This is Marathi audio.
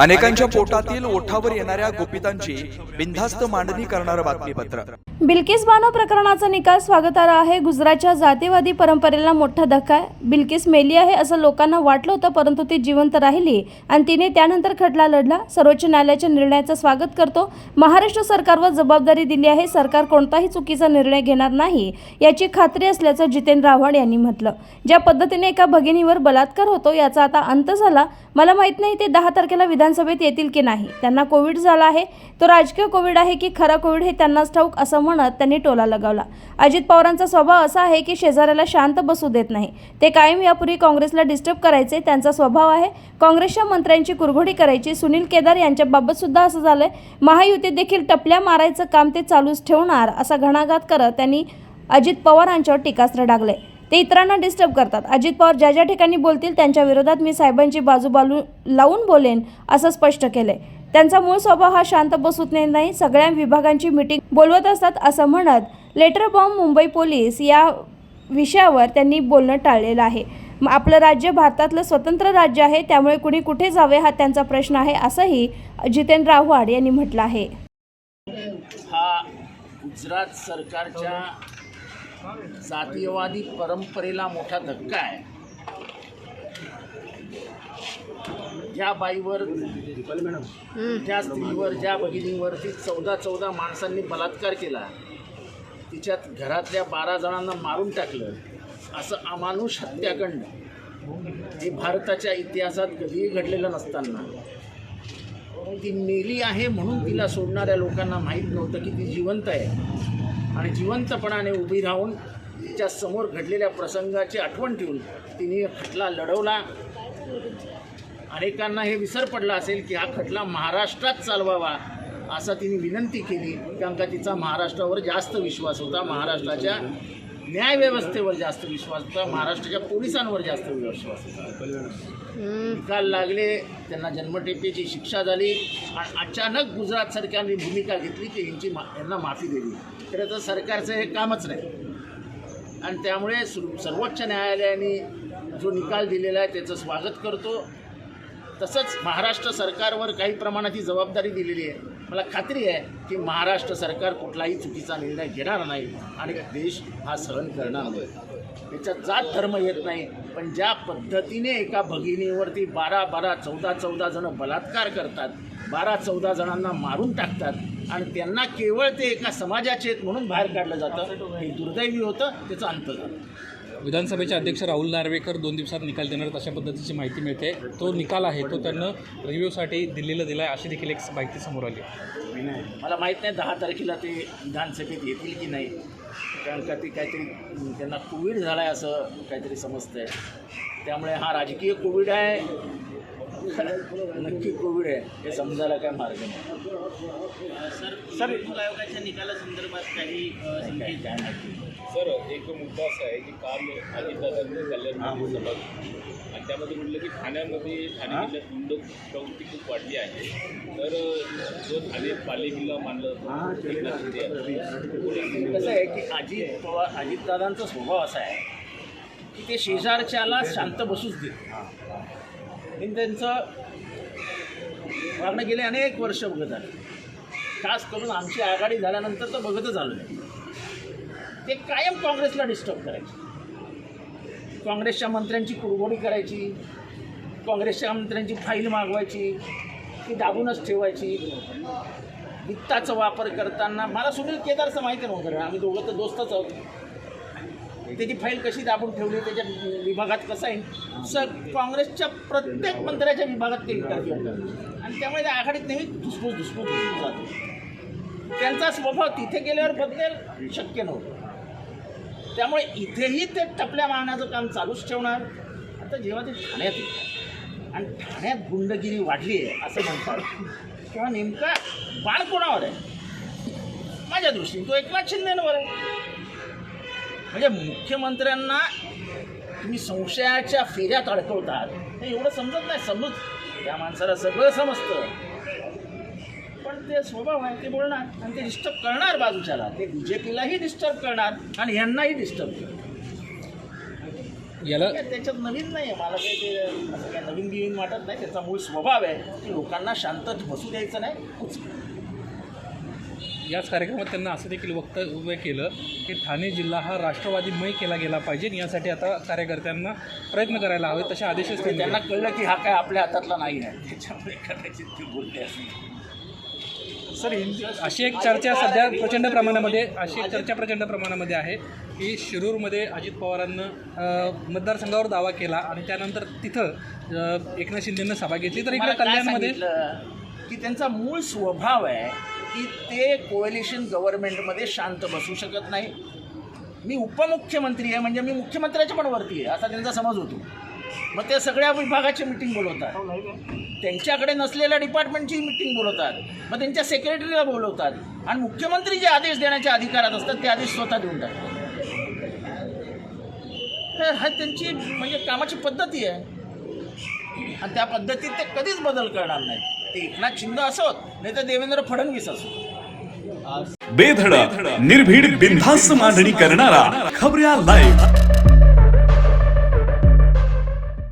अनेकांच्या पोटातील ओठावर येणाऱ्या गोपितांची बिनधास्त मांडणी करणारं बातमीपत्र. बिल्किस बानो प्रकरणाचा निकाल स्वागतार्ह आहे. गुजरातच्या जातीवादी परंपरेला मोठा धक्का आहे. बिल्किस मेली आहे असं लोकांना वाटलं होतं परंतु ती जिवंत राहिली आणि तिने त्यानंतर खटला लढला. सर्वोच्च न्यायालयाच्या निर्णयाचं स्वागत करतो. महाराष्ट्र सरकारवर जबाबदारी दिली आहे. सरकार कोणताही चुकीचा निर्णय घेणार नाही याची खात्री असल्याचं जितेंद्र आव्हाड यांनी म्हटलं. ज्या पद्धतीने एका भगिनीवर बलात्कार होतो याचा आता अंत झाला. मला माहीत नाही ते दहा तारखेला विधान विधानसभेत येतील की नाही? त्यांना कोविड झाला आहे. तो राजकीय कोविड आहे की खरा कोविड हे त्यांनाच ठाऊक असं म्हणत त्यांनी टोला लगावला. अजित पवारांचा स्वभाव असा आहे की शेजाऱ्याला शांत बसू देत नाही. ते कायम यापूर्वी काँग्रेसला डिस्टर्ब करायचे त्यांचा स्वभाव आहे. काँग्रेसच्या मंत्र्यांची कुरघोडी करायची सुनील केदार यांच्याबाबत सुद्धा असं झालंय. महायुतीत देखील टपल्या मारायचं काम ते चालूच ठेवणार असा घणाघात करत त्यांनी अजित पवारांच्यावर टीकास्त्र डागले ते इतरांना डिस्टर्ब करतात. अजित पवार ज्या ज्या ठिकाणी बोलतील त्यांच्या विरोधात मी साहेबांची बाजू बालू लावून बोलेन असं स्पष्ट केलंय. त्यांचा मूळ स्वभाव हा शांत बसूत नाही नाही सगळ्या विभागांची मिटिंग बोलवत असतात असं म्हणत लेटर बॉम्ब मुंबई पोलीस या विषयावर त्यांनी बोलणं टाळलेलं आहे. आपलं राज्य भारतातलं स्वतंत्र राज्य आहे त्यामुळे कुणी कुठे जावे हा त्यांचा प्रश्न आहे असंही जितेंद्र आव्हाड यांनी म्हटलं आहे. हा गुजरात सरकारच्या जातीयवादी परंपरेला मोठा धक्का आहे. ज्या बाईवर त्या स्त्रीवर ज्या भगिनीवरती चौदा चौदा माणसांनी बलात्कार केला तिच्यात घरातल्या बारा जणांना मारून टाकलं असं अमानुष हत्याकांड हे भारताच्या इतिहासात कधीही घडलेलं नसताना. ती मेली आहे म्हणून तिला सोडणाऱ्या लोकांना माहीत नव्हतं की ती जिवंत आहे. आणि जिवंतपणाने उभी राहून तिच्या समोर घडलेल्या प्रसंगाची आठवण ठेवून तिने खटला लढवला. अनेकांना हे विसर पडला असेल की हा खटला महाराष्ट्रात चालवावा असा तिने विनंती केली. कारण का तिचा महाराष्ट्रावर जास्त विश्वास होता. महाराष्ट्राच्या न्यायव्यवस्थेवर जास्त विश्वास होता महाराष्ट्राच्या पोलिसांवर जास्त विश्वास होता. निकाल लागले त्यांना जन्मठेपेची शिक्षा झाली आणि अचानक गुजरात सरकारने भूमिका घेतली की यांची मा यांना माफी दिली. खरं तर सरकारचं हे कामच नाही. आणि त्यामुळे सर्वोच्च न्यायालयाने जो निकाल दिलेला आहे त्याचं स्वागत करतो. तसंच महाराष्ट्र सरकारवर काही प्रमाणात ही जबाबदारी दिलेली आहे. मला खात्री आहे की महाराष्ट्र सरकार कुठलाही चुकीचा निर्णय घेणार नाही आणि देश हा सहन करणार नाही. त्याच्यात जात धर्म येत नाही पण ज्या पद्धतीने एका भगिनीवरती बारा बारा चौदा चौदा जणं बलात्कार करतात बारा चौदा जणांना मारून टाकतात आणि त्यांना केवळ ते एका समाजाचे आहेत म्हणून बाहेर काढलं जातं. हे दुर्दैवी होतं त्याचा अंत झाला. विधानसभेचे अध्यक्ष राहुल नार्वेकर दोन दिवसात निकाल देणार अशा पद्धतीची माहिती मिळते. तो निकाल आहे तो त्यांना रिव्ह्यूसाठी दिल्लीला दिला आहे अशी देखील एक माहिती समोर आली. मला माहीत नाही दहा तारखेला ते विधानसभेत येतील की नाही. कारण का ते काहीतरी त्यांना कोविड झाला आहे असं काहीतरी समजतंय. त्यामुळे हा राजकीय कोविड आहे. नक्की कोविड आहे. हे समजायला काय मार्ग नाही. सर सर निवडणूक आयोगाच्या निकालासंदर्भात काही काय माहिती सर एक मुद्दा असा आहे की काल अजितदादांनी कल्याण सभा. आणि त्यामध्ये म्हटलं की ठाण्यामध्ये ठाणे जिल्ह्यात गुंड प्रवृत्ती खूप वाढली आहे. तर जो ठाणे पालिकेला मानलं. कसं आहे की अजित पवार अजितदादांचा स्वभाव असा आहे की ते शेजारच्याला शांत बसूच देत. आणि त्यांचं वागणं गेले अनेक वर्ष बघत आहे. खास करून आमची आघाडी झाल्यानंतर तर बघतच आलो नाही ते कायम काँग्रेसला डिस्टर्ब करायचे. काँग्रेसच्या मंत्र्यांची कुरघोडी करायची काँग्रेसच्या मंत्र्यांची फाईल मागवायची ती दाबूनच ठेवायची. वित्ताचा वापर करताना मला सुनील केदारचं माहिती नव्हतं आम्ही दोघं तर दोस्तच आहोत. त्याची फाईल कशी दाबून ठेवली त्याच्या विभागात कसं आहे? स काँग्रेसच्या प्रत्येक मंत्र्याच्या विभागात ते इंटरव्ह्यू आणि त्यामुळे त्या आघाडीत नेहमी धुसफूस धुसफूस धुसून जातो. त्यांचा स्वभाव तिथे गेल्यावर बदलेल शक्य नव्हतं. त्यामुळे इथेही ते टपल्या मारण्याचं काम चालूच ठेवणार. आता जेव्हा ते ठाण्यात येतात आणि ठाण्यात गुंडगिरी वाढली आहे असं म्हणतात. तेव्हा नेमका बाळ कोणावर आहे? माझ्या दृष्टीने तो एकनाथ शिंदेवर आहे. म्हणजे मुख्यमंत्र्यांना तुम्ही संशयाच्या फेऱ्यात अडकवतात. हे एवढं समजत नाही समज. त्या माणसाला सगळं समजतं. पण ते स्वभाव आहे ते बोलणार आणि ते डिस्टर्ब करणार बाजूच्याला. ते बी जे पीलाही डिस्टर्ब करणार आणि यांनाही डिस्टर्ब करणार. याला काय त्याच्यात नवीन नाही आहे मला काही ते असं काय नवीन बिवीन वाटत नाही. त्याचा मूळ स्वभाव आहे की लोकांना शांत बसू द्यायचं नाही. याच कार्यक्रमात त्यांना असं देखील वक्तव्य केलं की ठाणे जिल्हा हा राष्ट्रवादीमय केला गेला पाहिजे. आणि यासाठी आता कार्यकर्त्यांना प्रयत्न करायला हवे तसे आदेशच त्यांनी. कळलं की हा काय आपल्या हातातला नाही आहे. त्याच्यामुळे कदाचित ते बोलले असतील. सर अशी एक चर्चा सध्या प्रचंड प्रमाणामध्ये अशी एक चर्चा प्रचंड प्रमाणामध्ये आहे की शिरूरमध्ये अजित पवारांनं मतदारसंघावर दावा केला आणि त्यानंतर तिथं एकनाथ शिंदेनं सभा घेतली. तर इकडे कल्याणमध्ये की त्यांचा मूळ स्वभाव आहे की ते कोएलिशन गव्हर्नमेंटमध्ये शांत बसू शकत नाही. मी उपमुख्यमंत्री आहे म्हणजे मी मुख्यमंत्र्याच्या पण वरती आहे असा त्यांचा समज होतो. मग ते सगळ्या विभागाची मिटिंग बोलवतात. त्यांच्याकडे नसलेल्या डिपार्टमेंटची मिटिंग बोलवतात. मग त्यांच्या सेक्रेटरीला बोलवतात. आणि मुख्यमंत्री जे आदेश देण्याच्या अधिकारात असतात ते आदेश स्वतः देऊन टाकतात. तर हा त्यांची म्हणजे कामाची पद्धती आहे. आणि त्या पद्धतीत ते कधीच बदल करणार नाही ते. एकनाथ शिंदे असोत नाही तर देवेंद्र फडणवीस असो बेधडक निर्भीड बिनधास्त मांडणी करणारा खबऱ्या लाईव्ह